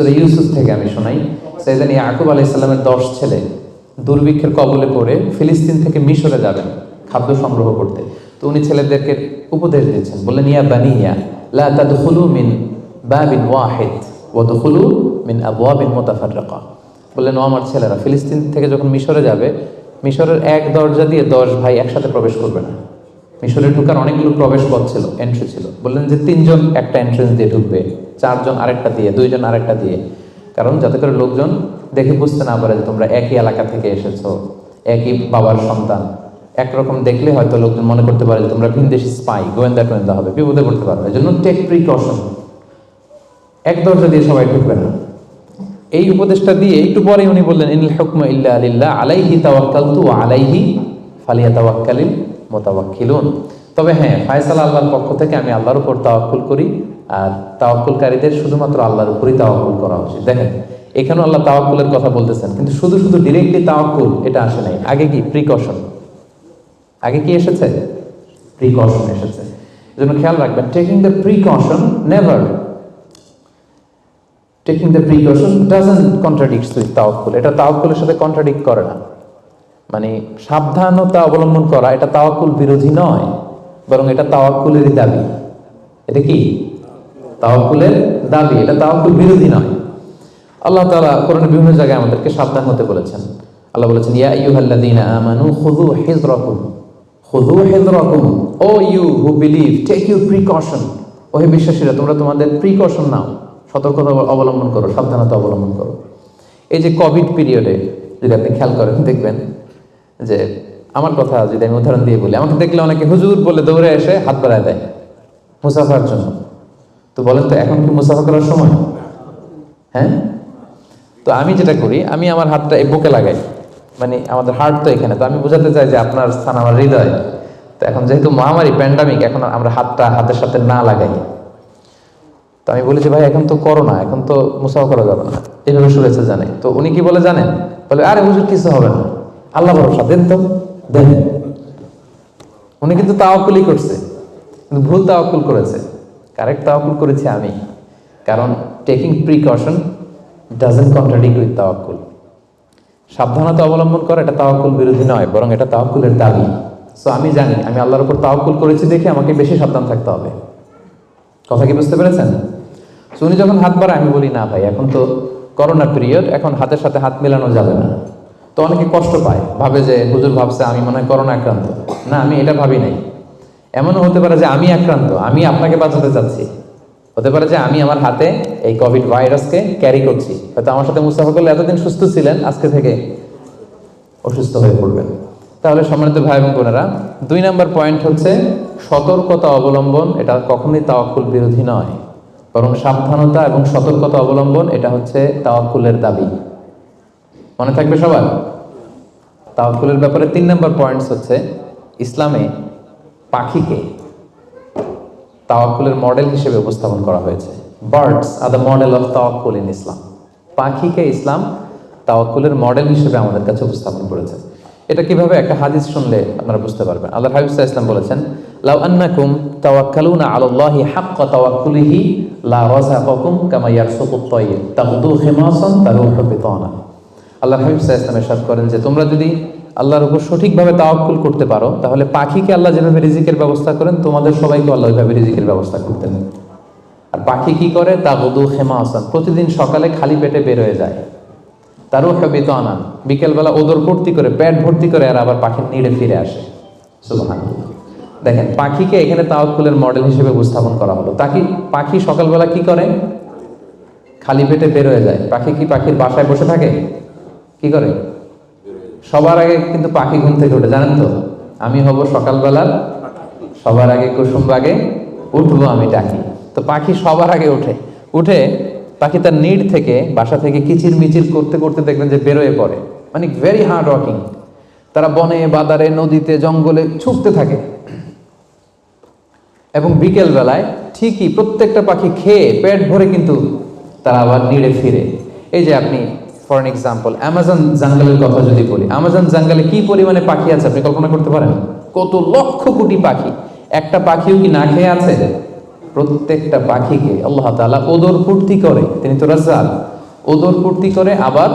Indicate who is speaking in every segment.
Speaker 1: সুরে ইউসুফ থেকে আমি শোনাই। সাইদানি ইয়াকুব আলাইসাল্লামের দশ ছেলে দুর্ভিক্ষের কবলে পড়ে ফিলিস্তিন থেকে মিশরে যাবেন খাদ্য সংগ্রহ করতে। তো উনি ছেলেদেরকে উপদেশ দিয়েছেন, বললেন, ইয়া বানিয়া লা তাদখুলু মিন বাবিন ওয়াহিদ মিন আবওয়াবিন মুতাফাররাকা। বললেন, ও আমার ছেলেরা, ফিলিস্তিন থেকে যখন মিশরে যাবে, মিশরের এক দরজা দিয়ে দশ ভাই একসাথে প্রবেশ করবে না। মিশরে ঢুকার অনেকগুলো প্রবেশ পথ ছিল এন্ট্রি ছিল। বললেন যে তিনজন একটা এন্ট্রেন্স দিয়ে ঢুকবে, চারজন আরেকটা দিয়ে, দুইজন আরেকটা দিয়ে। কারণ যাতে করে লোকজন দেখে বুঝতে না পারে যে তোমরা একই এলাকা থেকে এসেছ, একই বাবার সন্তান। একরকম দেখলে হয়তো লোকজন মনে করতে পারে যে তোমরা ভিনদেশি স্পাই গোয়েন্দা টোয়েন্দা হবে, বিপদে পড়তে পারবে। এই জন্য টেক প্রিকশন এক দরজা দিয়ে সবাই ঢুকবে না। এই উপদেশটা দিয়ে একটু পরে উনি বললেন, ইনিল হুকম ইল্লা আলিল্লাহ আলাইহি তাওয়াক্কালতু ওয়া আলাইহি ফালিয়াতাওয়াক্কালিল মুতাওয়াক্কিলুন তবে হ্যাঁ ফায়সালা আল্লাহর পক্ষ থেকে আমি আল্লাহর উপর তাওয়াক্কুল করি, আর তাওয়াক্কুলকারীদের শুধুমাত্র আল্লাহর উপরই তাওয়াক্কুল করা উচিত। দেখেন, এখানেও আল্লাহ তাওয়াক্কুলের কথা বলতেছেন, কিন্তু শুধু শুধু ডিরেক্টলি তাওয়াক্কুল, এটা আসে নাই। আগে কি? প্রিকশন আগে কি এসেছে? প্রিকশন এসেছে। এজন্য খেয়াল রাখবেন taking the precaution never taking the precaution doesn't contradicts with tawakkul. এটা তাওয়াক্কুলের সাথে কন্ট্রাডিক্ট করে না। মানে সাবধানতা অবলম্বন করা, এটা তাওয়াক্কুল বিরোধী নয়, বরং এটা তাওয়াক্কুলেরই দাবি। এটা কি? তাওয়াক্কুলের দাবি, এটা তাওয়াক্কুল বিরোধী নয়। আল্লাহ তাআলা কোরআনের বিভিন্ন জায়গায় আমাদেরকে সাবধান হতে বলেছেন। আল্লাহ বলেছেন, ইয়া আইয়ুহাল্লাযীনা আমানু খুযু হিযরাকুম খুযু হিযরাকুম O you who believe, take you precaution. ও হে বিশ্বাসীরা, তোমরা তোমাদের প্রিকশন নাও সতর্কতা অবলম্বন করো, সাবধানতা অবলম্বন করো। এই যে কোভিড পিরিয়ডে, যদি আপনি খেয়াল করেন, দেখবেন যে, আমার কথা যদি আমি উদাহরণ দিয়ে বলি, আমাকে দেখলে অনেকে হুজুর বলে দৌড়ে এসে হাত বাড়ায় দেয় মুসাফার জন্য। তো বলেন তো, এখন কি মুসাফা করার সময়? হ্যাঁ? তো আমি যেটা করি, আমি আমার হাতটা এই বুকে লাগাই। মানে আমাদের হার্ট তো এখানে, তো আমি বোঝাতে চাই যে আপনার স্থান আমার হৃদয়। তো এখন যেহেতু মহামারী প্যান্ডামিক এখন আমরা হাতটা হাতের সাথে না লাগাই। তো আমি বলি যে, ভাই, এখন তো করোনা এখন তো মুসাফা করা যাবে না। এইভাবে শুনেছে জানে তো উনি কি বলে জানেন? বলে, আরে হুজুর, কিছু হবে না। আল্লাহ ভরসা দেন তো দেন। উনি কিন্তু তাওয়াক্কুলই করছে কিন্তু ভুল তাওয়াক্কুল করেছে। কারেক্ট তাওয়াক্কুল করেছি আমি কারণ taking precaution doesn't contradict with tawakkul. সাবধানতা অবলম্বন করা এটা তাওয়াক্কুল বিরোধী নয় বরং এটা তাওয়াক্কুলের দাবি। সো আমি জানি আমি আল্লাহর উপর তাওয়াক্কুল করেছি দেখে আমাকে বেশি সাবধান থাকতে হবে। কথা কি বুঝতে পেরেছেন? So, উনি যখন হাত বাড়ায় আমি বলি না ভাই এখন তো করোনা পিরিয়ড এখন হাতের সাথে হাত মেলানো যাবে না। তো অনেকে কষ্ট পায়, ভাবে যে হুজুর ভাবছে আমি মনে হয় করোনা আক্রান্ত। না, আমি এটা ভাবি নাই। এমনও হতে পারে যে আমি আক্রান্ত, আমি আপনাকে বাঁচাতে চাচ্ছি। হতে পারে যে আমি আমার হাতে এই কোভিড ভাইরাসকে ক্যারি করছি। হয়তো আমার সাথে মুস্তাফা করলে এতদিন সুস্থ ছিলেন, আজকে থেকে অসুস্থ হয়ে পড়বেন। তাহলে সম্মানিত ভাই এবং বোনেরা, দুই নম্বর পয়েন্ট হচ্ছে সতর্কতা অবলম্বন, এটা কখনোই তাওয়াক্কুল বিরোধী নয়। বরং সাবধানতা এবং সতর্কতা অবলম্বন, এটা হচ্ছে তাওয়াক্কুলের দাবি। মনে থাকবে সবার? তাওয়াক্কুলের ব্যাপারে তিন নম্বর পয়েন্টস হচ্ছে ইসলামে পাখিকে তাওয়াক্কুলের মডেল হিসেবে উপস্থাপন করা হয়েছে। Birds are the model of tawakkul in Islam পাখিকে ইসলাম তাওয়াক্কুলের মডেল হিসেবে আমাদের কাছে উপস্থাপন করেছে। এটা কীভাবে? একটা হাদিস শুনলে আপনারা বুঝতে পারবেন। আল্লাহ হাবিব ইসলাম বলেছেন, লাউ আন্নাকুম তাওয়াক্কালুনা আলাল্লাহি হাক্কা তাওয়াক্কুলিহি লা রাযাকাকুম কামা ইয়ারসুকুত তাইর তাগদু খিমাসান তারুহু বিতানা। আল্লাহ হাবিব আলাইহি ইসলাম ইরশাদ করেন যে, তোমরা যদি আল্লাহর উপর সঠিকভাবে তাওয়াক্কুল করতে পারো, তাহলে পাখিকে আল্লাহ যেভাবে রিজিকের ব্যবস্থা করেন, তোমাদের সবাইকে আল্লাহ ওইভাবে রিজিকের ব্যবস্থা করতে করতেন আর পাখি কি করে? তা গদু হেমা আসান প্রতিদিন সকালে খালি পেটে বের হয়ে যায়। তারও হবে তো আনান বিকেলবেলা ওদর ভর্তি করে, পেট ভর্তি করে আর আবার পাখির নিড়ে ফিরে আসে। সুবহানাল্লাহ। দেখেন, পাখিকে এখানে তাওয়াক্কুলের মডেল হিসেবে উপস্থাপন করা হলো। তাকি পাখি সকালবেলা কি করে? খালি পেটে বের হয়ে যায়। পাখি কি পাখির বাসায় বসে থাকে? কি করে? সবার আগে কিন্তু পাখি ঘুম থেকে ওঠে, জানেন তো? আমি হব সকালবেলার সবার আগে কুসুম বাগে উঠবো আমি ডাকি তো পাখি সবার আগে ওঠে। উঠে পাখি তার নিড থেকে, বাসা থেকে কিচির মিচির করতে করতে দেখবেন যে বেরোয় পড়ে। মানে ভেরি হার্ড ওয়ার্কিং তারা বনে, বাদারে, নদীতে, জঙ্গলে ছুটতে থাকে। এবং বিকেল বেলায় ঠিকই প্রত্যেকটা পাখি খেয়ে পেট ভরে কিন্তু তারা আবার নিড়ে ফিরে। এই যে আপনি ফর এন এক্সাম্পল অ্যামাজন জাঙ্গলের কথা যদি বলি অ্যামাজন জাঙ্গলে কি পরিমাণে পাখি আছে আপনি কল্পনা করতে পারেন? কত লক্ষ কোটি পাখি। একটা পাখিও কি না খেয়ে আছে? প্রত্যেকটা পাখিকে আল্লাহ তাআলা ওদর ফুর্তি করে, তিনি তো রাজ্জাক, ওদর পূর্তি করে আবার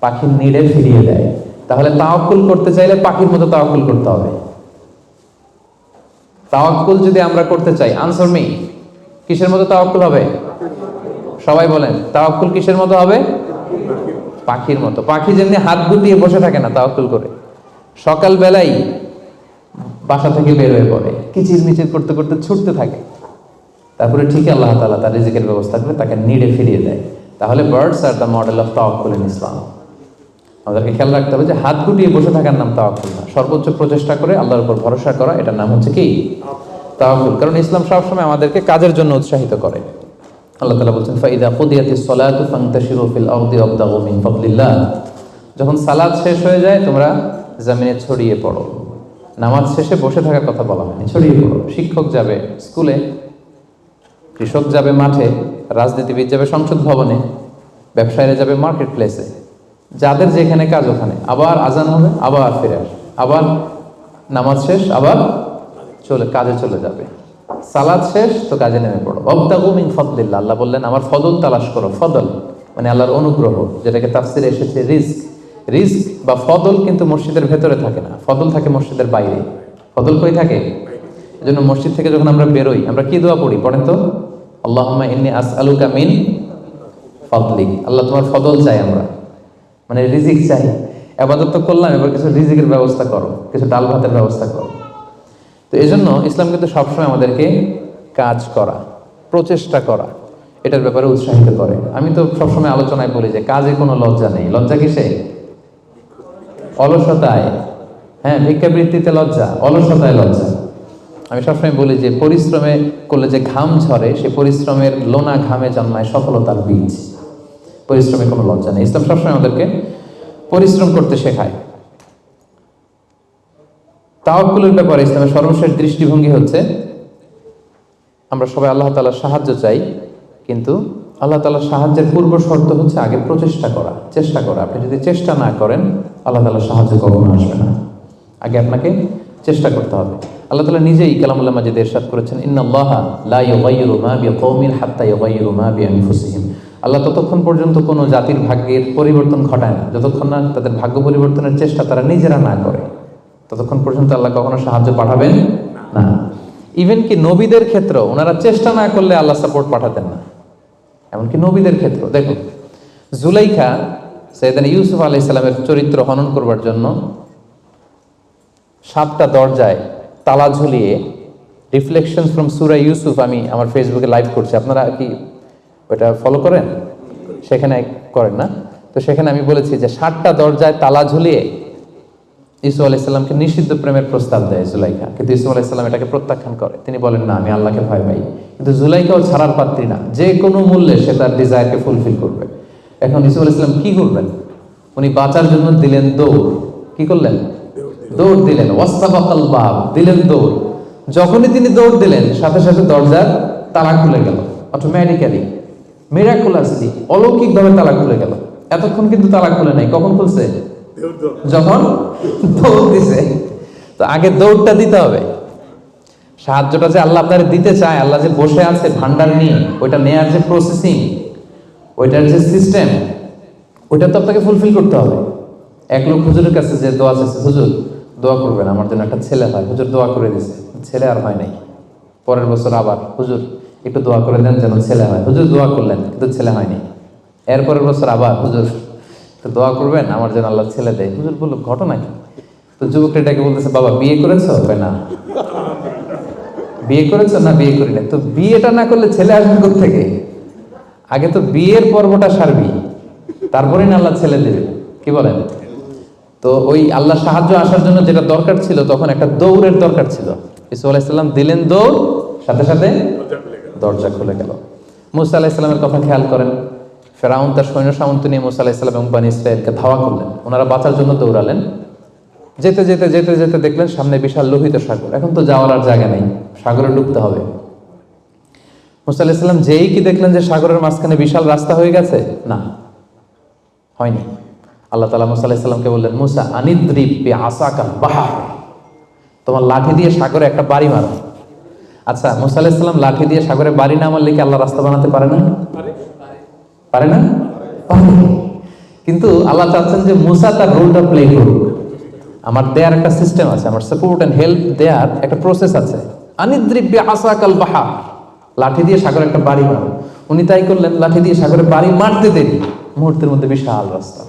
Speaker 1: পাখির নিড়ে ফিরিয়ে দেয়। তাহলে তাওয়াক্কুল করতে চাইলে পাখির মতো তাওয়াক্কুল করতে হবে। তাওয়াক্কুল যদি আমরা করতে চাই আনসার মি কিসের মতো তাওয়াক্কুল হবে? সবাই বলেন, তাওয়াক্কুল কিসের মতো হবে? পাখির মতো। পাখি যেমনি হাত গুটিয়ে বসে থাকে না তাওয়াক্কুল করে। সকাল বেলাই বাসা থেকে বের হয়ে পড়ে। কিচির মিচির করতে করতে ছুটতে থাকে। তারপরে ঠিক আল্লাহ তালা তার রিজিকের ব্যবস্থা করে তাকে নিড়ে ফিরিয়ে দেয়। তাহলে birds are the model of tawakkul in Islam আমাদেরকে খেয়াল রাখতে হবে যে হাত গুটিয়ে বসে থাকার নাম তাওয়াক্কুল না। সর্বোচ্চ প্রচেষ্টা করে আল্লাহর উপর ভরসা করা এটার নাম হচ্ছে কি? তাওয়াক্কুল কারণ ইসলাম সবসময় আমাদেরকে কাজের জন্য উৎসাহিত করে। আল্লাহ তাআলা বলছেন, ফাইদা কুদিয়াতিস সালাতু ফান্তাশিরু ফিল আরদি ওয়াবতাগু মিন ফাদলিল্লাহ। যখন সালাত শেষ হয়ে যায়, তোমরা জমিনে ছড়িয়ে পড়ো। নামাজ শেষে বসে থাকার কথা বলা হয়নি, ছড়িয়ে পড়ো। শিক্ষক যাবে স্কুলে, কৃষক যাবে মাঠে, রাজনীতিবিদ যাবে সংসদ ভবনে, ব্যবসায়ীরা যাবে মার্কেট প্লেসে যাদের যেখানে কাজ ওখানে। আবার আজান হবে, আবার ফিরে আসবে। আবার নামাজ শেষ, আবার চলে, কাজে চলে যাবে। সালাদ শেষ, তো কাজে নেমে পড়ো। অবদাগু মিন ফদলিল্লাহ, আল্লাহ বললেন, আমার ফদল তালাশ করো, ফদল মানে আল্লাহর অনুগ্রহ, যেটাকে তাফসিরে এসেছে রিস্ক রিস্ক বা ফদল কিন্তু মসজিদের ভেতরে থাকে না। ফদল থাকে মসজিদের বাইরে। ফদল কই থাকে? এজন্য মসজিদ থেকে যখন আমরা বেরোই, আমরা কি দোয়া পড়ি? পড়েন তো, আল্লাহুম্মা ইন্নী আসআলুকা মিন ফদলিক আল্লাহ, তোমার ফদল চাই আমরা। মানে রিজিক চাই। আপাতত তো করলাম, এবার কিছু রিজিকের ব্যবস্থা করো, কিছু ডাল ভাতের ব্যবস্থা করো। তো এই জন্য ইসলাম কিন্তু সবসময় আমাদেরকে কাজ করা, প্রচেষ্টা করা, এটার ব্যাপারে উৎসাহিত করে। আমি তো সবসময় আলোচনায় বলি যে কাজে কোনো লজ্জা নেই। লজ্জা কিসে? অলসতায়। হ্যাঁ ভিক্ষাবৃত্তিতে লজ্জা, অলসতায় লজ্জা। আমি সবসময় বলি যে পরিশ্রমে করলে যে ঘাম ঝরে, সে পরিশ্রমের লোনা ঘামে জন্মায় সফলতার বীজ। পরিশ্রমে কোনো লজ্জা নেই। ইসলাম সবসময় আমাদেরকে পরিশ্রম করতে শেখায়। তাওয়াক্কুলের ব্যাপারে ইসলামের সর্বশেষ দৃষ্টিভঙ্গি হচ্ছে, আমরা সবাই আল্লাহ তাআলার সাহায্য চাই, কিন্তু আল্লাহ তালার সাহায্যের পূর্ব শর্ত হচ্ছে আগে প্রচেষ্টা করা, চেষ্টা করা। আপনি যদি চেষ্টা না করেন, আল্লাহ তালার সাহায্য কখনো আসবে না। আগে আপনাকে চেষ্টা করতে হবে। আল্লাহ তাআলা নিজেই কালামুল্লাহ মাজিদ ইরশাদ করেছেন লা আল্লাহ ততক্ষণ পর্যন্ত কোনো জাতির ভাগ্যের পরিবর্তন ঘটায় না। যতক্ষণ না তাদের ভাগ্য পরিবর্তনের চেষ্টা তারা নিজেরা না করে। ততক্ষণ পর্যন্ত আল্লাহ কখনো সাহায্য পাঠাবেন না। ইভেন কি নবীদের ক্ষেত্রেও, ওনারা চেষ্টা না করলে আল্লাহ সাপোর্ট পাঠাতেন না। এমনকি নবীদের ক্ষেত্র দেখুন, জুলাইখা সৈয়দান ইউসুফ আলাই সালামের চরিত্র হনন করবার জন্য সাতটা দরজায় তালা ঝুলিয়ে রিফ্লেকশন ফ্রম সুরা ইউসুফ আমি আমার ফেসবুকে লাইভ করছি। আপনারা কি ওটা ফলো করেন? সেখানে করেন না? তো সেখানে আমি বলেছি যে সাতটা দরজায় তালা ঝুলিয়ে ইসু আলাইসাল্লামকে নিষিদ্ধ প্রেমের প্রস্তাব দেয় জুলাইখা। কিন্তু ইসু আলাইসাল্লাম এটাকে প্রত্যাখ্যান করে। তিনি বলেন, না, আমি আল্লাহকে ভয় পাই। কিন্তু জুলাইখাও ছাড়ার পাত্রী না। যে কোনো মূল্যে সে তার ডিজায়ারকে ফুলফিল করবে। এখন ইসু আলাইসাল্লাম কি করবেন উনি বাঁচার জন্য দিলেন দৌড়। কি করলেন? দৌড় দিলেন। ওয়াস্তাবাকাল বাব দিলেন দৌড়। যখনই তিনি দৌড় দিলেন, সাথে সাথে দরজার তালা খুলে গেল। অটোমেটিক্যালি মিরাকুলাসলি অলৌকিকভাবে তালা খুলে গেল। এতক্ষণ কিন্তু তালা খুলে নাই। কখন খুলছে? যখন দৌড়। দিছে তো আগে দৌড়টা দিতে হবে। সাহায্যটা যে আল্লাহ আপনার দিতে চায়, আল্লাহ যে বসে আছে ভান্ডার নিয়ে, ওইটা নেয়ার যে প্রসেসিং ওইটার যে সিস্টেম ওইটা তো আপনাকে ফুলফিল করতে হবে। এক লোক হুজুরের কাছে যে দোয়া চাইছে, হুজুর, দোয়া করবেন, আমার জন্য একটা ছেলে হয়। হুজুর দোয়া করে দিছে, ছেলে আর হয় নাই। পরের বছর আবার, হুজুর, একটু দোয়া করে দেন যেন ছেলে হয়। হুজুর দোয়া করলেন, কিন্তু ছেলে হয়নি এর পরের বছর আবার, হুজুর তো দোয়া করবেন, আমার যেন আল্লাহ ছেলে দেয়। হুজুর বলল, ঘটনা কি? তো যুবকটা এটাকে বলতেছে, বাবা, বিয়ে করেছ? না। বিয়ে করেছ? না, বিয়ে করি না তো বিয়েটা না করলে ছেলে আসবে থেকে আগে তো বিয়ের পর্বটা সারবি, তারপরে না আল্লাহ ছেলে দেবে। কি বলেন? তো ওই আল্লাহ সাহায্য আসার জন্য যেটা দরকার ছিল, তখন একটা দৌড়ের দরকার ছিল। ইসু আলাইসাল্লাম দিলেন দৌড়, সাথে সাথে দরজা খুলে গেল। মুসা আলাহিসাল্লামের কথা খেয়াল করেন। ফেরাউন তার সৈন্য সামন্ত নিয়ে মুসা আলাহিসাল্লাম এবং বানি ইসরায়েলকে ধাওয়া করলেন। ওনারা বাঁচার জন্য দৌড়ালেন। যেতে যেতে যেতে যেতে দেখলেন সামনে বিশাল লোহিত সাগর। এখন তো যাওয়ার আর জায়গা নেই। সাগরে ডুবতে হবে। মুসা আলাহিসাল্লাম যেই কি দেখলেন যে সাগরের মাঝখানে বিশাল রাস্তা হয়ে গেছে? না। হয়নি। আল্লাহ তালা মুসা আলাহিসাল্লামকে বললেন, মুসা আনিদ্রিপ আসাকা বাহার। তোমার লাঠি দিয়ে সাগরে একটা বাড়ি মারো। আচ্ছা মুসা আলাহিসাল্লাম লাঠি দিয়ে সাগরে বাড়ি না মারলে কি আল্লাহ রাস্তা বানাতে পারে না? পারে না? কিন্তু আল্লাহ চাচ্ছেন যে মুসা তার রোলটা প্লে করুক। আমার দেয়ার একটা সিস্টেম আছে, আমার সাপোর্ট অ্যান্ড হেল্প দেয়ার একটা প্রসেস আছে। আনিদ্রিব্য আসাকাল বাহা। লাঠি দিয়ে সাগরে একটা বাড়ি মারো। উনি তাই করলেন, লাঠি দিয়ে সাগরে বাড়ি মারতে দেরি। মুহূর্তের মধ্যে বিশাল রাস্তা।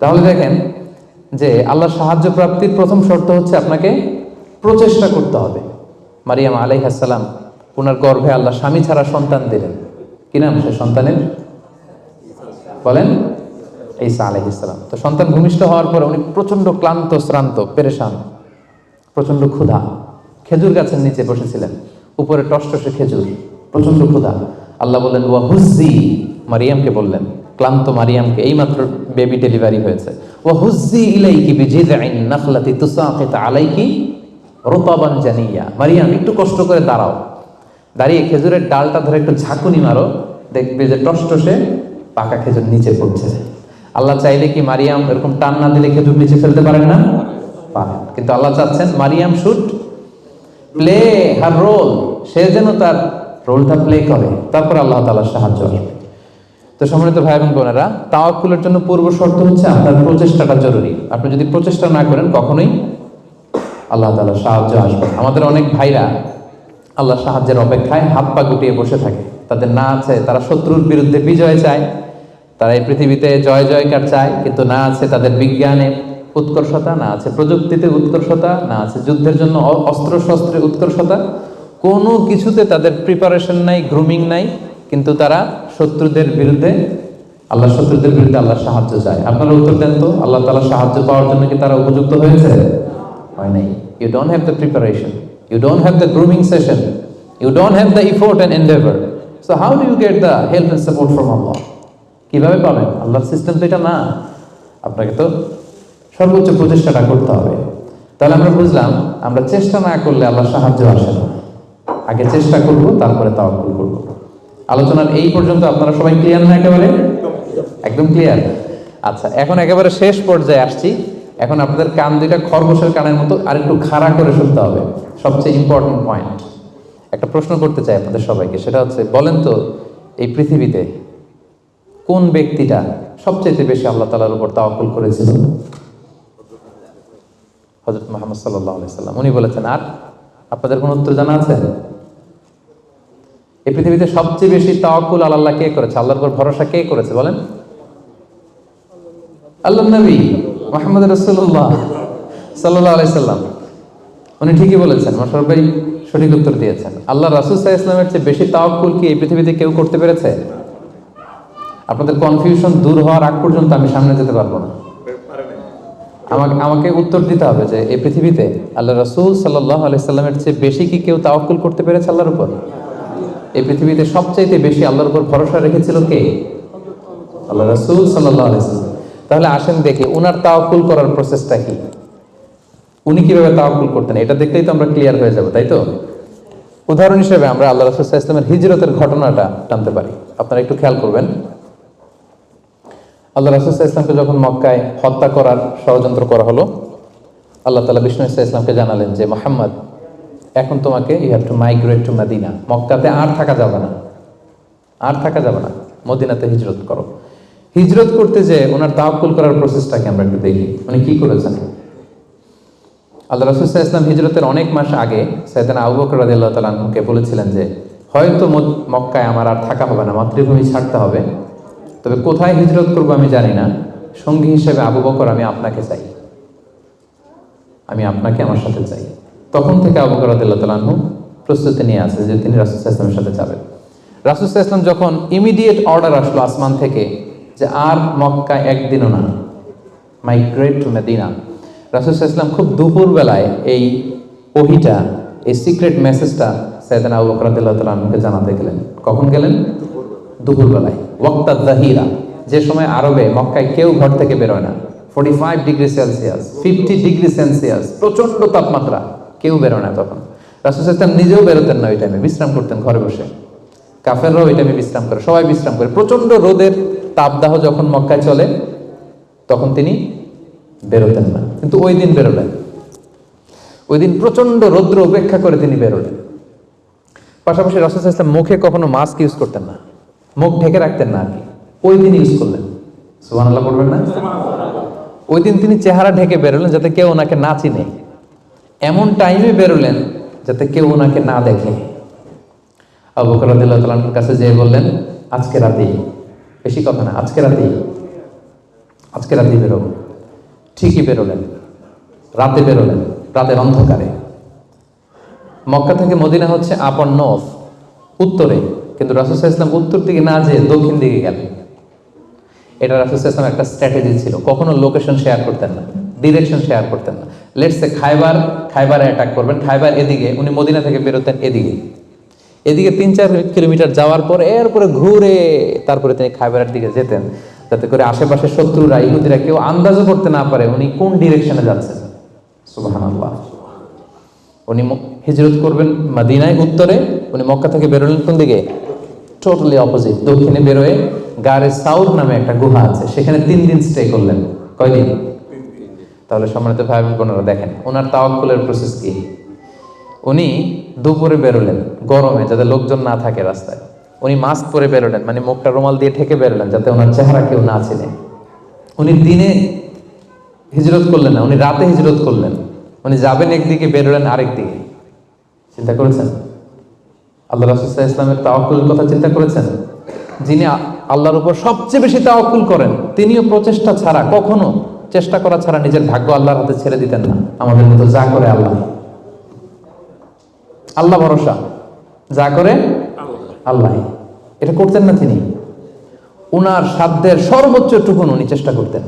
Speaker 1: তাহলে দেখেন যে আল্লাহর সাহায্য প্রাপ্তির প্রথম শর্ত হচ্ছে আপনাকে প্রচেষ্টা করতে হবে। মারিয়াম আলাইহাসাল্লাম ওনার গর্ভে আল্লাহ স্বামী ছাড়া সন্তান দিলেন। কি নাম? সে সন্তানের? বলেন, ঈসা আলাইহিসসালাম তো সন্তান ভূমিষ্ঠ হওয়ার পরে উনি প্রচণ্ড ক্লান্ত, শ্রান্ত, পেরেশান প্রচণ্ড ক্ষুধা। খেজুর গাছের নিচে বসেছিলেন। উপরে টসটসে খেজুর প্রচণ্ড ক্ষুধা। আল্লাহ বললেন, ওয়া হুজ্জি মারিয়ামকে বললেন। ক্লান্ত মারিয়ামকে এইমাত্র বেবি ডেলিভারি হয়েছে। ওয়া হুজ্জি ইলাইকি বিজিদআইন নাখলাতি তুসাকিত আলাইকি রুতাবান জানিয়া। মারিয়াম, একটু কষ্ট করে দাঁড়াও। দাঁড়িয়ে খেজুরের ডালটা ধরে একটু ঝাঁকুনি মারো, দেখবে যে টসটসে পাকা খেজুর নিচে পড়ছে। আল্লাহ চাইলে কি মারিয়াম এরকম টান না দিলে খেজুর নিচে ফেলতে পারেন না? কিন্তু আল্লাহ চাচ্ছেন Maryam should, play her role, সে যেন তার রোলটা প্লে করে, তারপর আল্লাহ তালার সাহায্য আসবে তো সম্মানিত ভাই এবং বোনেরা, তাওয়াক্কুলের জন্য পূর্ব শর্ত হচ্ছে আপনার প্রচেষ্টাটা জরুরি। আপনি যদি প্রচেষ্টা না করেন, কখনোই আল্লাহ তালার সাহায্য আসবে আমাদের অনেক ভাইরা আল্লাহ সাহায্যের অপেক্ষায় হাত পা গুটিয়ে বসে থাকে। তাদের না আছে, তারা শত্রুর বিরুদ্ধে বিজয় চায়। তারা এই পৃথিবীতে জয় জয়কার চায়, কিন্তু না আছে তাদের বিজ্ঞানে উৎকর্ষতা, না আছে প্রযুক্তিতে উৎকর্ষতা, না আছে যুদ্ধের জন্য অস্ত্র শস্ত্রে উৎকর্ষতা। কোনো কিছুতে তাদের প্রিপারেশন নাই গ্রুমিং নাই, কিন্তু তারা শত্রুদের বিরুদ্ধে আল্লাহ শত্রুদের বিরুদ্ধে আল্লাহ সাহায্য চায়। আপনারা উত্তর দেন তো, আল্লাহ তালা সাহায্য পাওয়ার জন্য কি তারা উপযুক্ত হয়েছে? হয় নাই। You don't have the preparation you don't have the grooming session you don't have the effort and endeavour so how do you get the help and support from Allah কীভাবে পাবেন? আল্লাহর সিস্টেম তো এটা না। আপনাকে তো সর্বোচ্চ প্রচেষ্টাটা করতে হবে। তাহলে আমরা বুঝলাম, আমরা চেষ্টা না করলে আল্লাহ সাহায্য আসে না। আগে চেষ্টা করব, তারপরে তাওয়াক্কুল করব। আলোচনার এই পর্যন্ত আপনারা সবাই ক্লিয়ার না একেবারে? একদম ক্লিয়ার আচ্ছা এখন একেবারে শেষ পর্যায়ে আসছি। এখন আপনাদের কান দুইটা খরগোশের কানের মতো আরেকটু খাড়া করে শুনতে হবে। সবচেয়ে ইম্পর্টেন্ট পয়েন্ট একটা প্রশ্ন করতে চাই আপনাদের সবাইকে, সেটা হচ্ছে, বলেন তো, এই পৃথিবীতে কোন ব্যক্তিটা সবচেয়ে বেশি আল্লাহ তালার উপর তাওয়াক্কুল করেছিল? হজরত মোহাম্মদ সাল্লাম। উনি বলেছেন, আর আপনাদের কোন উত্তর জানা আছে? এই পৃথিবীতে সবচেয়ে বেশি তাওয়াক্কুল আল্লাহ কে করেছে? আল্লাহর উপর ভরসা কে করেছে, বলেন? আল্লাহ নবী মোহাম্মদ রসুল্লাহ সাল্লাহ আলাইসাল্লাম উনি ঠিকই বলেছেন মাসার ভাই সঠিক উত্তর দিয়েছেন। আল্লাহ রাসুল সাহা ইসলামের চেয়ে বেশি তাওয়াক্কুল কি এই পৃথিবীতে কেউ করতে পেরেছে? আপনাদের কনফিউশন দূর হওয়ার আগ পর্যন্ত আমি সামনে যেতে পারব না। আমাকে আমাকে উত্তর দিতে হবে যে এই পৃথিবীতে আল্লাহ রাসুল সাল্লাহ আলাইসাল্লামের চেয়ে বেশি কি কেউ তাওয়াক্কুল করতে পেরেছে আল্লাহর উপর? এই পৃথিবীতে সবচাইতে বেশি আল্লাহর উপর ভরসা রেখেছিল কে? আল্লাহ রাসুল সাল্লাহ আলাইসাল্লাম তাহলে আসেন দেখি, উনার তাওয়াক্কুল করার প্রসেসটা কি? উনি কীভাবে তাওয়াক্কুল করতেন, এটা দেখলেই তো আমরা ক্লিয়ার হয়ে যাব, তাই তো? উদাহরণ হিসেবে আমরা আল্লাহ রাসুল ইসলামের হিজরতের ঘটনাটা টানতে পারি। আপনারা একটু খেয়াল করবেন। আল্লাহ রাসুল ইসলামকে যখন মক্কায় হত্যা করার ষড়যন্ত্র করা হলো, আল্লাহ তালা বিষ্ণু ইসা ইসলামকে জানালেন যে, মোহাম্মদ, এখন তোমাকে you have to migrate to Madina মক্কাতে আর থাকা যাবে না। আর থাকা যাবে না। মদিনাতে হিজরত করো। হিজরত করতে যে ওনার তাওয়াক্কুল করার প্রসেসটাকে আমরা একটু দেখি। উনি কি করেছেন? আল্লাহ রাসুল ইসলাম হিজরতের অনেক মাস আগে সৈয়দানা আবু বকর রাদিয়াল্লাহু তাআলা আনহুকে বলেছিলেন যে, হয়তো মক্কায় আমার আর থাকা হবে না, মাতৃভূমি ছাড়তে হবে। তবে কোথায় হিজরত করব আমি জানি না। সঙ্গী হিসেবে আবু বকর, আমি আপনাকে চাই। আমি আপনাকে আমার সাথে চাই। তখন থেকে আবু বকর রাদিয়াল্লাহু তাআলা আনহু প্রস্তুতি নিয়ে আছে যে তিনি রাসুল ইসলামের সাথে যাবেন। রাসুল ইসলাম যখন ইমিডিয়েট অর্ডার আসলো আসমান থেকে যে, আর মক্কা একদিনও না। মাইগ্রেট টু মেদিনা রাসুল ইসলাম খুব দুপুর বেলায় এই ওহিটা এই সিক্রেট মেসেজটা সৈয়দান আবু বকর রাদিয়াল্লাহু জানাতে গেলেন। কখন গেলেন? দুপুর বেলায় ওয়াক্তা জাহিরা যে সময় আরবে মক্কায় কেউ ঘর থেকে বেরোয় না। Forty five degree Celsius fifty degree Celsius প্রচণ্ড তাপমাত্রা কেউ বেরোয় না তখন। রাসুল ইসলাম নিজেও বেরোতেন না ওই টাইমে বিশ্রাম করতেন ঘরে বসে। কাফেররাও ওই টাইমে বিশ্রাম করে সবাই বিশ্রাম করে। প্রচণ্ড রোদের তাপদাহ যখন মক্কায় চলে তখন তিনি বেরোতেন না। কিন্তু ওই দিন বেরোলেন। ওই দিন প্রচণ্ড রৌদ্র উপেক্ষা করে তিনি বেরোলেন। পাশাপাশি রসদ ইসলাম মুখে কখনো মাস্ক ইউজ করতেন না। মুখ ঢেকে রাখতেন না আর কি। ওই দিন ইউজ করলেন। সুবান আল্লাহ করবেন না? ওই দিন তিনি চেহারা ঢেকে বেরোলেন যাতে কেউ ওনাকে না চিনে। এমন টাইমে বেরোলেন যাতে কেউ ওনাকে না দেখে। আবু বকর রাদিয়াল্লাহু তাআলার কাছে যেয়ে বললেন, আজকে রাতেই। বেশি কথা না, আজকে রাতেই। আজকে রাতেই বেরোবো। ঠিকই বেরোলেন। রাতে বেরোলেন, রাতের অন্ধকারে। মক্কা থেকে মদিনা হচ্ছে আপন নফ, উত্তরে। কিন্তু রাসুল ইসলাম উত্তর দিকে না যেয়ে দক্ষিণ দিকে গেলেন। এটা রাসুল ইসলাম একটা স্ট্র্যাটেজি ছিল। কখনো লোকেশন শেয়ার করতেন না ডিরেকশন শেয়ার করতেন না। লেটসে খাইবার, খাইবারে অ্যাটাক করবেন। খাইবার এদিকে, উনি মদিনা থেকে বেরোতেন এদিকে। এদিকে তিন চার কিলোমিটার যাওয়ার পর এরপরে ঘুরে তারপরে তিনি খাইবারের দিকে যেতেন। যাতে করে আশেপাশে শত্রুরা ইহুদিরা কেউ আন্দাজও করতে না পারে উনি কোন ডিরেকশনে যাচ্ছেন। সুবহানাল্লাহ। উনি হিজরত করবেন মাদিনায় উত্তরে উনি মক্কা থেকে বেরোলেন কোন দিকে? টোটালি অপোজিট দক্ষিণে বেরোয় গারে সাউথ নামে একটা গুহা আছে সেখানে তিন দিন স্টে করলেন। কয়দিন? তাহলে সম্মানিত ভাই বোনেরা দেখেন ওনার তাওয়াক্কুলের প্রসেস কি? উনি দুপুরে বেরোলেন গরমে যাতে লোকজন না থাকে রাস্তায়। উনি মাস্ক পরে বেরোলেন মানে মুখটা রুমাল দিয়ে ঠেকে বেরোলেন যাতে ওনার চেহারা কেউ না চিনে। উনি দিনে হিজরত করলেন না উনি রাতে হিজরত করলেন। উনি যাবেন একদিকে বেরোলেন আরেক দিকে। চিন্তা করেছেন? আল্লাহ রাসুল্লাহ ইসলামের তাওয়াক্কুলের কথা চিন্তা করেছেন? যিনি আল্লাহর উপর সবচেয়ে বেশি তাওয়াক্কুল করেন তিনিও প্রচেষ্টা ছাড়া কখনো চেষ্টা করা ছাড়া নিজের ভাগ্য আল্লাহর হাতে ছেড়ে দিতেন না। আমাদের মতো যা করে আল্লাহ। আল্লাহ ভরসা। যা করে আল্লাহ। এটা করতেন না তিনি। উনার সাধ্যের সর্বোচ্চ টুকুন উনি চেষ্টা করতেন।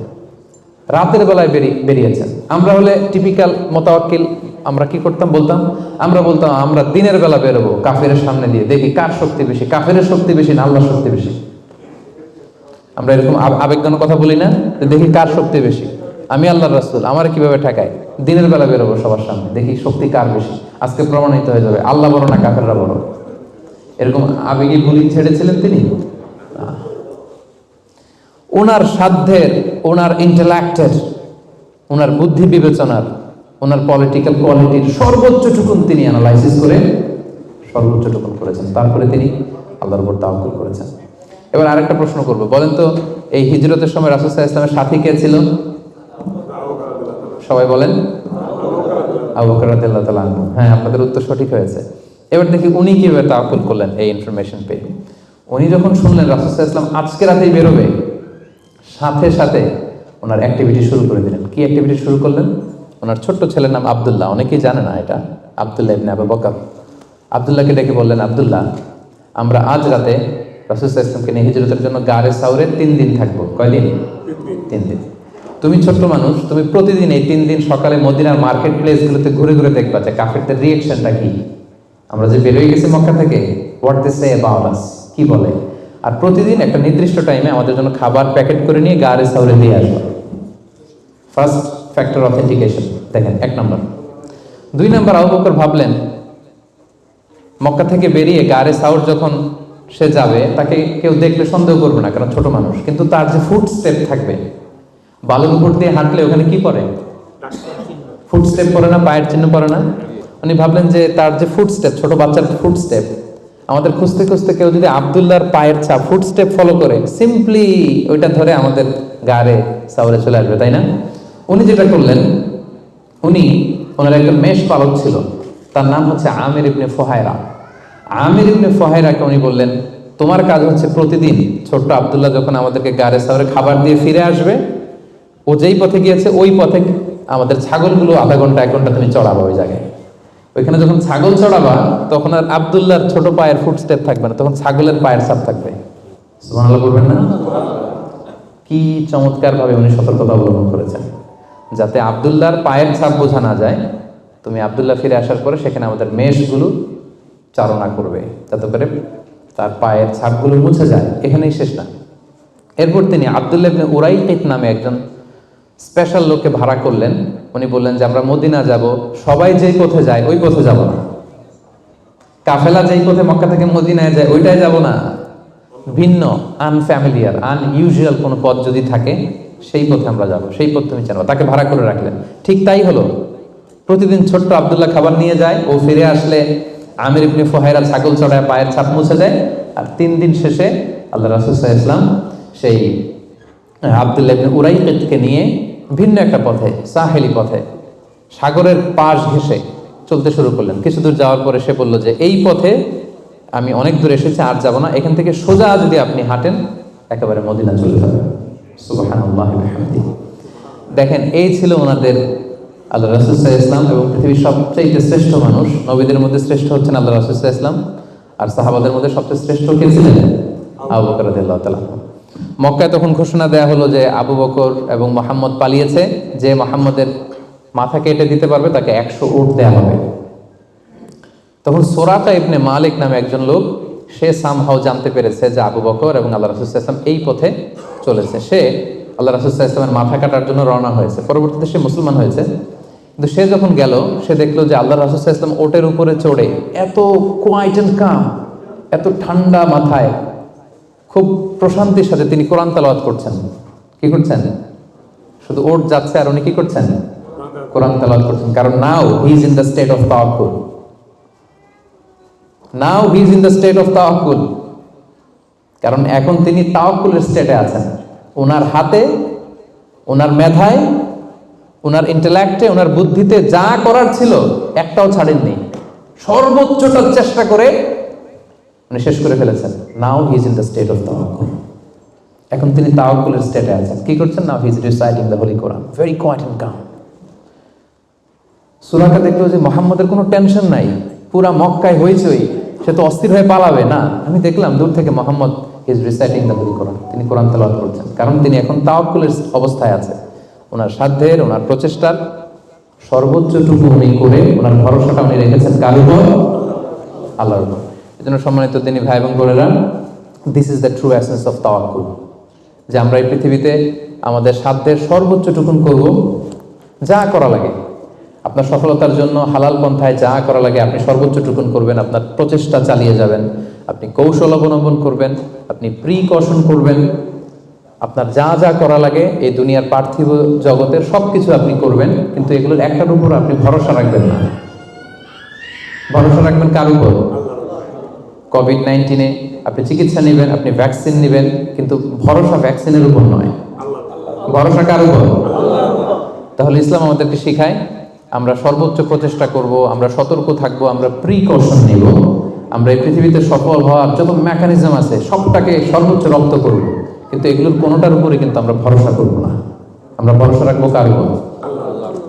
Speaker 1: রাতের বেলায় বেরিয়ে বেরিয়েছেন। আমরা হলে টিপিক্যাল মোতাওয়াক্কিল, আমরা কি করতাম বলতাম? আমরা বলতাম, আমরা দিনের বেলা বেরোবো কাফের সামনে দিয়ে। দেখি কার শক্তি বেশি কাফের শক্তি বেশি না আল্লাহর শক্তি বেশি? আমরা এরকম আব- আবেগঘন কথা বলি না দেখি কার শক্তি বেশি? আমি আল্লাহর রাসূল, আমার কীভাবে ঠেকায়? দিনের বেলা বেরোবো সবার সামনে, দেখি শক্তি কার বেশি? আজকে প্রমাণিত হয়ে যাবে, আল্লাহ বড় না কাফেররা বড়? এরকম আবেগী গুলি ছেড়েছিলেন তিনি? ওনার সাধ্যের, ওনার ইন্টেলেক্টের ওনার বুদ্ধি বিবেচনার, ওনার পলিটিক্যাল কোয়ালিটির সর্বোচ্চ টুকুন তিনি অ্যানালাইসিস করে সর্বোচ্চ টুকুন করেছেন। তারপরে তিনি আল্লাহর উপর তাওয়াক্কুল করেছেন। এবার আরেকটা প্রশ্ন করব। বলেন তো, এই হিজরতের সময় রাসুল আলাইহি ইসলামের সাথী কে ছিল? সবাই বলেন? আবু বকর হ্যাঁ আপনাদের উত্তর সঠিক হয়েছে। এবার দেখি উনি কীভাবে তাওয়াক্কুল করলেন এই ইনফরমেশন পেয়ে। উনি যখন শুনলেন সাল্লাল্লাহু ইসলাম আজকে রাতেই বেরোবে, সাথে সাথে ওনার অ্যাক্টিভিটি শুরু করে দিলেন। কি অ্যাক্টিভিটি শুরু করলেন? ওনার ছোট্ট ছেলের নাম আব্দুল্লাহ। অনেকেই জানে না এটা। আব্দুল্লাহ ইবনে আবু বকর। আব্দুল্লাহকে ডেকে বললেন, আবদুল্লাহ, আমরা আজ রাতে সাল্লাল্লাহু ইসলামকে নিয়ে হিজরতের জন্য গারে সাউরে তিন দিন থাকব। কয়দিন তিন দিন। তুমি ছোট্ট মানুষ, তুমি প্রতিদিন এই তিন দিন সকালে মদিনার মার্কেট প্লেসগুলোতে ঘুরে ঘুরে দেখবা যে কাফেরদের রিয়েকশনটা কি? আমরা যে বেরোয় গেছি মক্কা থেকে what they say about us কি বলে? আর প্রতিদিন একটা নির্দিষ্ট টাইমে আমাদের জন্য খাবার প্যাকেট করে নিয়ে গাড়ি সাউরে দিয়ে আসবা। ফার্স্ট ফ্যাক্টর অথেন্টিকেশন দেখেন এক নম্বর দুই নম্বর আবু বকর ভাবলেন মক্কা থেকে বেরিয়ে গাড়ি সাউর যখন সে যাবে তাকে কেউ দেখলে সন্দেহ করবে না কারণ ছোট মানুষ। কিন্তু তার যে ফুট স্টেপ থাকবে বালুর উপর দিয়ে হাঁটলে ওখানে কি পড়ে? ফুট স্টেপ পরে না পায়ের চিহ্ন পড়ে না? উনি ভাবলেন যে তার যে ফুট স্টেপ ছোট বাচ্চার ফুট স্টেপ আমাদের খুঁজতে খুঁজতে কেউ যদি আবদুল্লাহর পায়ের ছাপ ফুট স্টেপ ফলো করে সিম্পলি ওইটা ধরে আমাদের গাড়ে সাউরে চলে আসবে, তাই না? উনি যেটা করলেন, উনি ওনার একজন মেষ পালক ছিল, তার নাম হচ্ছে আমির ইবনে ফোহায়রা। আমির ইবনে ফোহায়রাকে উনি বললেন, তোমার কাজ হচ্ছে প্রতিদিন ছোট্ট আবদুল্লাহ যখন আমাদেরকে গাড়ে সাউরে খাবার দিয়ে ফিরে আসবে, ও যেই পথে গিয়েছে, ওই পথে আমাদের ছাগলগুলো আধা ঘণ্টা, এক ঘণ্টা তুমি চড়াবা ওই জায়গায়। ওইখানে যখন ছাগল চড়াবা, তখন আর আবদুল্লাহর ছোট পায়ের ফুটস্টেপ থাকবে না, তখন ছাগলের পায়ের ছাপ থাকবে। সুবহানাল্লাহ না? কি চমৎকার ভাবে উনি সতর্কতা অবলম্বন করেছেন। যাতে আবদুল্লাহর পায়ের ছাপ বোঝা না যায়, তুমি আবদুল্লাহ ফিরে আসার পরে সেখানে আমাদের মেষগুলো চালনা করবে, যাতে করে তার পায়ের ছাপগুলো মুছে যায়। এখানেই শেষ না। এরপর তিনি আবদুল্লাহ ইবনে উরাইকিত নামে একজন স্পেশাল লোককে ভাড়া করলেন। উনি বললেন যে আমরা মদিনা যাব, সবাই যেই পথে যায়, ওই পথে যাব না। কাফেলা যেই পথে মক্কা থেকে মদিনায় যায় ওইটাই যাব না। ভিন্ন আনফ্যামিলিয়ার আনইউজুয়াল কোনো পথ যদি থাকে, সেই পথে আমরা যাব, সেই পথ তুমি জানো তাকে ভাড়া করে রাখলেন। ঠিক তাই হলো। প্রতিদিন ছোট্ট আবদুল্লাহ খাবার নিয়ে যায়, ও ফিরে আসলে আমির ইবনে ফোহাইরা ছাগল চড়ায় পায়ের ছাপ মুছে দেয়, আর তিন দিন শেষে আল্লাহ রাসুল ইসলাম সেই আবদুল্লাহ ইবনে উরাইককে নিয়ে ভিন্ন একটা পথে, সাহেলি পথে, সাগরের পাশ ঘেঁষে চলতে শুরু করলেন। কিছু দূর যাওয়ার পরে সে বলল যে, এই পথে আমি অনেক দূর এসেছি, আর যাব না। এখান থেকে সোজা যদি আপনি হাঁটেন, একেবারে মদিনা চলে যাবেন। দেখেন, এই ছিল ওনাদের আল্লাহ রাসুল্লাহ ইসলাম এবং পৃথিবীর সবচেয়ে শ্রেষ্ঠ মানুষ। নবীদের মধ্যে শ্রেষ্ঠ হচ্ছেন আল্লাহ রাসুল্লাহ ইসলাম আর সাহাবাদের মধ্যে সবচেয়ে শ্রেষ্ঠ কে ছিলেন? আবু বকর রাদিয়াল্লাহু মক্কায় তখন ঘোষণা দেয়া হলো যে আবু বকর এবং মোহাম্মদ পালিয়েছে, যে মোহাম্মদের মাথা কেটে দিতে পারবে, তাকে একশো উট দেয়া হবে। তখন সোরাকা ইবনে মালিক নামে একজন লোক, সে সামহাও জানতে পেরেছে যে আবু বকর এবং আল্লাহ রাসুল্লাহ ইসলাম এই পথে চলেছে। সে আল্লাহ রাসুল্লাহ ইসলামের মাথা কাটার জন্য রওনা হয়েছে। পরবর্তীতে সে মুসলমান হয়েছে। কিন্তু সে যখন গেল, সে দেখল যে আল্লাহ রাসুল্লাহ ইসলাম ওটের উপরে চড়ে, এত কোয়াইট কাম এত ঠান্ডা মাথায় খুব প্রশান্তির সাথে তিনি কোরআন তালাওয়াত করছেন। কি করছেন? শুধু ওট যাচ্ছে আর উনি কি করছেন? কোরআন তালাওয়াত করছেন। কারণ now he is in the state of tawakkul. Now he is in the state of tawakkul. কারণ এখন তিনি তাওয়াক্কুলের স্টেটে আছেন। ওনার হাতে ওনার মেধায় ওনার ইন্টেলেক্টে ওনার বুদ্ধিতে যা করার ছিল, একটাও ছাড়েননি। সর্বোচ্চটা চেষ্টা করে উনি শেষ করে ফেলেছেন। Now he is in the state of tawakkul এখন তিনি তাওয়াক্কুলের স্টেটে আছেন। কি করছেন? Now he is reciting the holy Quran very quiet and calm Suraqa দেখল যে মোহাম্মদের কোনো টেনশন নাই। পুরা মক্কায় হইচই। সে তো অস্থির হয়ে পালাবে, না? আমি দেখলাম দূর থেকে Mohammad is reciting the holy Quran তিনি কোরআন তেলাওয়াত করছেন। কারণ তিনি এখন তাওয়াক্কুলের অবস্থায় আছে। ওনার সাধ্যের, ওনার প্রচেষ্টার সর্বোচ্চটুকু উনি করে, ওনার ভরসাটা উনি রেখেছেন কার উপর? আল্লাহর উপর। এই জন্য সম্মানিত তিনি ভাই এবং বোনেরা this is the true essence of tawakkul যে আমরা এই পৃথিবীতে আমাদের সাধ্যের সর্বোচ্চটুকুন করব, যা করা লাগে। আপনার সফলতার জন্য হালাল পন্থায় যা করা লাগে, আপনি সর্বোচ্চটুকুন করবেন, আপনার প্রচেষ্টা চালিয়ে যাবেন, আপনি কৌশল অবলম্বন করবেন, আপনি প্রিকশন করবেন, আপনার যা যা করা লাগে, এই দুনিয়ার পার্থিব জগতের সব কিছু আপনি করবেন, কিন্তু এগুলোর একটার উপর আপনি ভরসা রাখবেন না। ভরসা রাখবেন কার উপর? কোভিড নাইন্টিনে আপনি চিকিৎসা নেবেন, আপনি ভ্যাকসিন নেবেন, কিন্তু ভরসা ভ্যাকসিনের উপর নয়। ভরসা কার উপর? তাহলে ইসলাম আমাদেরকে শেখায়, আমরা সর্বোচ্চ প্রচেষ্টা করব, আমরা সতর্ক থাকব, আমরা প্রিকশন নেব। আমরা এই পৃথিবীতে সফল হওয়ার যত মেকানিজম আছে, সবটাকে সর্বোচ্চ রপ্ত করব। কিন্তু এগুলোর কোনোটার উপরে কিন্তু আমরা ভরসা করব না। আমরা ভরসা রাখব কার উপর?